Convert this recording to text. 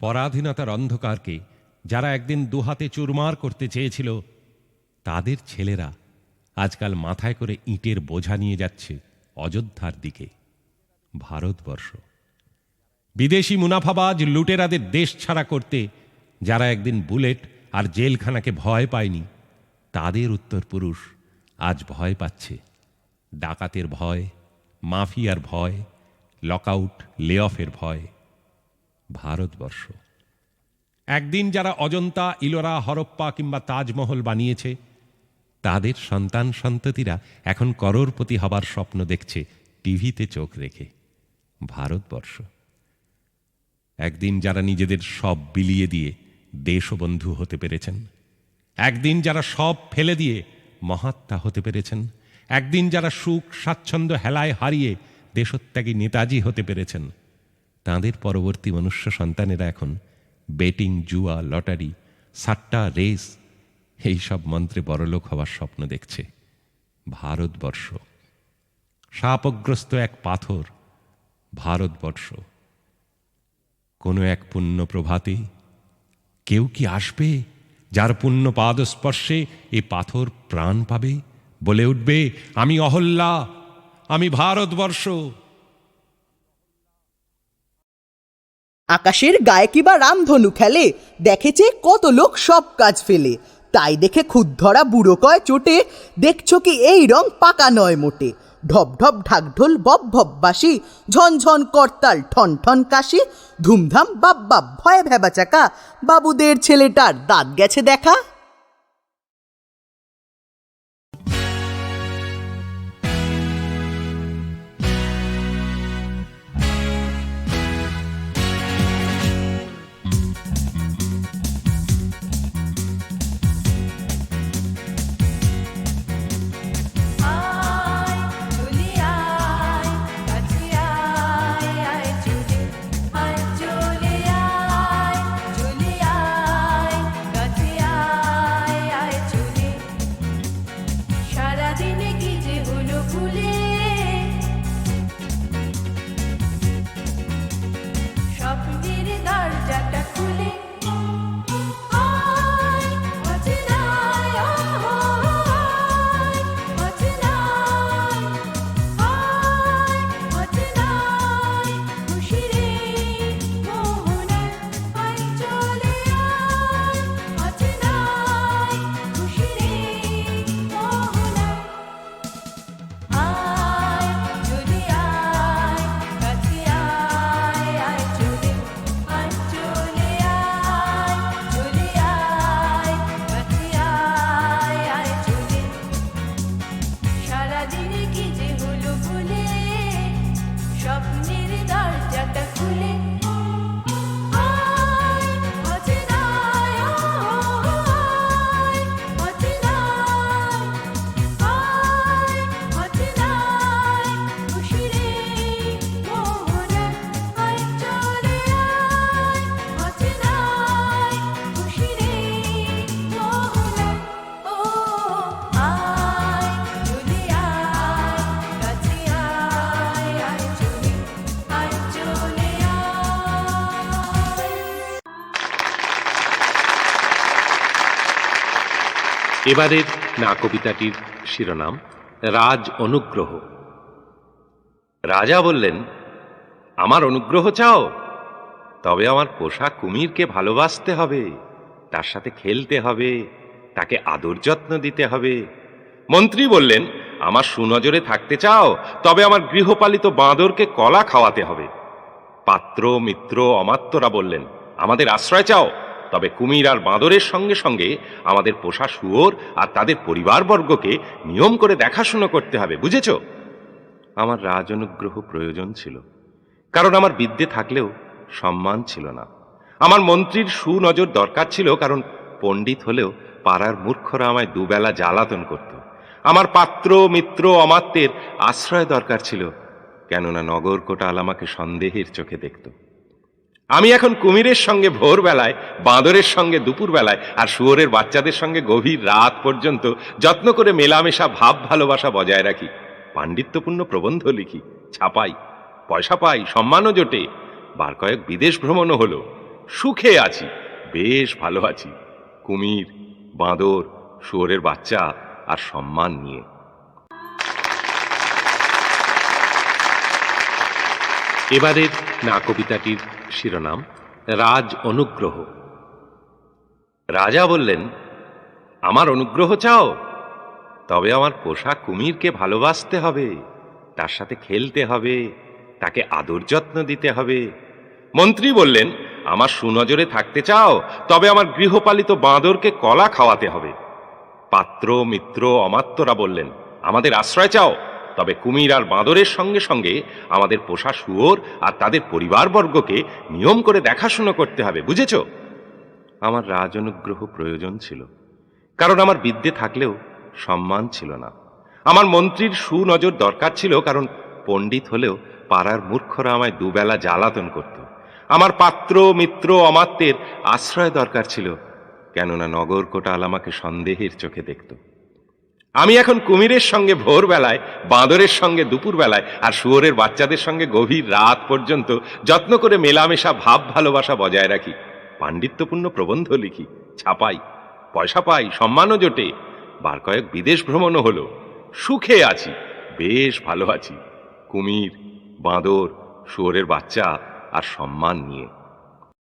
পরাধীনতার অন্ধকারকে যারা একদিন দুহাতে চুরমার করতে চেয়েছিল, তাদের ছেলেরা আজকাল মাথায় করে ইটের বোঝা নিয়ে যাচ্ছে অযোধ্যার দিকে। ভারতবর্ষ। বিদেশি মুনাফাবাজ লুটেরাদের দেশ ছাড়া করতে যারা একদিন বুলেট আর জেলখানাকে ভয় পায়নি, তাদের উত্তরপুরুষ আজ ভয় পাচ্ছে। ডাকাতের ভয়, মাফিয়ার ভয়, লকআউট লে অফের ভয়। ভারতবর্ষ। একদিন যারা অজন্তা, ইলোরা, হরপ্পা কিংবা তাজমহল বানিয়েছে, তাদের সন্তান সন্ততিরা এখন করোরপতি হবার স্বপ্ন দেখছে, টিভিতে চোখ রেখে। ভারতবর্ষ। একদিন যারা নিজেদের সব বিলিয়ে দিয়ে দেশবন্ধু হতে পেরেছেন, একদিন যারা সব ফেলে দিয়ে মহাত্মা হতে পেরেছেন, একদিন যারা সুখ, স্বাচ্ছন্দ্য, হেলায় হারিয়ে দেশত্যাগী নেতাজি হতে পেরেছেন তাঁদের পরবর্তী মনুষ্য সন্তানেরা এখন বেটিং, জুয়া, লটারি, সাট্টা, রেস, এই সব মন্ত্রে বড়লোক হওয়ার স্বপ্ন দেখছে ভারতবর্ষ। শাপগ্রস্ত এক পাথর ভারতবর্ষ। কোনো এক পুণ্য প্রভাতে কেউ কি আসবে যার পুণ্য পাদস্পর্শে এ পাথর প্রাণ পাবে, বলে উঠবে, আমি অহল্যা, আমি ভারতবর্ষ। আকাশের গায়ে কি বা রামধনু খেলে? দেখেছে কত লোক সব কাজ ফেলে। তাই দেখে খুদ-ধরা বুড়ো কয় চোটে। দেখছ কি এই রং পাকা নয় মোটে। ঢপ ঢপ ঢাকঢোল বব ভব বাসি ঝনঝন করতাল ঠন ঠন কাশি, ধুমধাম বাপ বাপ ভয়ে ভেবা চাকা বাবুদের ছেলেটার দাঁত গেছে দেখা। heart এবারের না কবিতাটির শিরোনাম, রাজ অনুগ্রহ। রাজা বললেন, আমার অনুগ্রহ চাও, তবে আমার পোষা কুমিরকে ভালোবাসতে হবে, তার সাথে খেলতে হবে, তাকে আদর যত্ন দিতে হবে। মন্ত্রী বললেন, আমার সুনজরে থাকতে চাও, তবে আমার গৃহপালিত বাঁদরকে কলা খাওয়াতে হবে। পাত্র, মিত্র, অমাত্যরা বললেন, আমাদের আশ্রয় চাও তবে কুমির আর বাঁদরের সঙ্গে সঙ্গে আমাদের পোষা শুয়োর আর তাদের পরিবারবর্গকে নিয়ম করে দেখাশুনো করতে হবে, বুঝেছ? আমার রাজ অনুগ্রহ প্রয়োজন ছিল, কারণ আমার বিদ্যে থাকলেও সম্মান ছিল না। আমার মন্ত্রীর সুনজর দরকার ছিল, কারণ পণ্ডিত হলেও পাড়ার মূর্খরা আমায় দুবেলা জ্বালাতন করত। আমার পাত্র, মিত্র, অমাত্যের আশ্রয় দরকার ছিল, কেননা নগর কোটাল আমাকে সন্দেহের চোখে দেখত। আমি এখন কুমিরের সঙ্গে ভোরবেলায়, বাঁদরের সঙ্গে দুপুরবেলায়, আর শুয়োরের বাচ্চাদের সঙ্গে গভীর রাত পর্যন্ত যত্ন করে মেলামেশা, ভাব ভালোবাসা বজায় রাখি। পাণ্ডিত্যপূর্ণ প্রবন্ধ লিখি, ছাপাই, পয়সা পাই, সম্মানও জোটে। বার কয়েক বিদেশ ভ্রমণও হলো। সুখে আছি, বেশ ভালো আছি। কুমির, বাঁদর, শুয়োরের বাচ্চা আর সম্মান নিয়ে। এবারের না কবিতাটির শিরোনাম, রাজ অনুগ্রহ। রাজা বললেন, আমার অনুগ্রহ চাও, তবে আমার পোষা কুমিরকে ভালোবাসতে হবে, তার সাথে খেলতে হবে, তাকে আদর যত্ন দিতে হবে। মন্ত্রী বললেন, আমার সুনজরে থাকতে চাও, তবে আমার গৃহপালিত বাঁদরকে কলা খাওয়াতে হবে। পাত্র, মিত্র, অমাত্যরা বললেন, আমাদের আশ্রয় চাও। তবে কুমির আর বাঁদরের সঙ্গে সঙ্গে আমাদের পোষা শুয়োর আর তাদের পরিবারবর্গকে নিয়ম করে দেখাশুনো করতে হবে, বুঝেছ? আমার রাজ অনুগ্রহ প্রয়োজন ছিল, কারণ আমার বিদ্যে থাকলেও সম্মান ছিল না। আমার মন্ত্রীর সুনজর দরকার ছিল, কারণ পণ্ডিত হলেও পাড়ার মূর্খরা আমায় দুবেলা জ্বালাতন করত। আমার পাত্র, মিত্র, অমাত্যের আশ্রয় দরকার ছিল, কেননা নগর কোটাল আমাকে সন্দেহের চোখে দেখত। আমি এখন কুমিরের সঙ্গে ভোরবেলায়, বাঁদরের সঙ্গে দুপুরবেলায়, আর শুয়োরের বাচ্চাদের সঙ্গে গভীর রাত পর্যন্ত যত্ন করে মেলামেশা, ভাব ভালোবাসা বজায় রাখি। পাণ্ডিত্যপূর্ণ প্রবন্ধ লিখি। ছাপাই। পয়সা পাই, সম্মানও জোটে। বার কয়েক বিদেশ ভ্রমণও হলো। সুখে আছি, বেশ ভালো আছি। কুমির, বাঁদর, শুয়োরের বাচ্চা, আর সম্মান নিয়ে।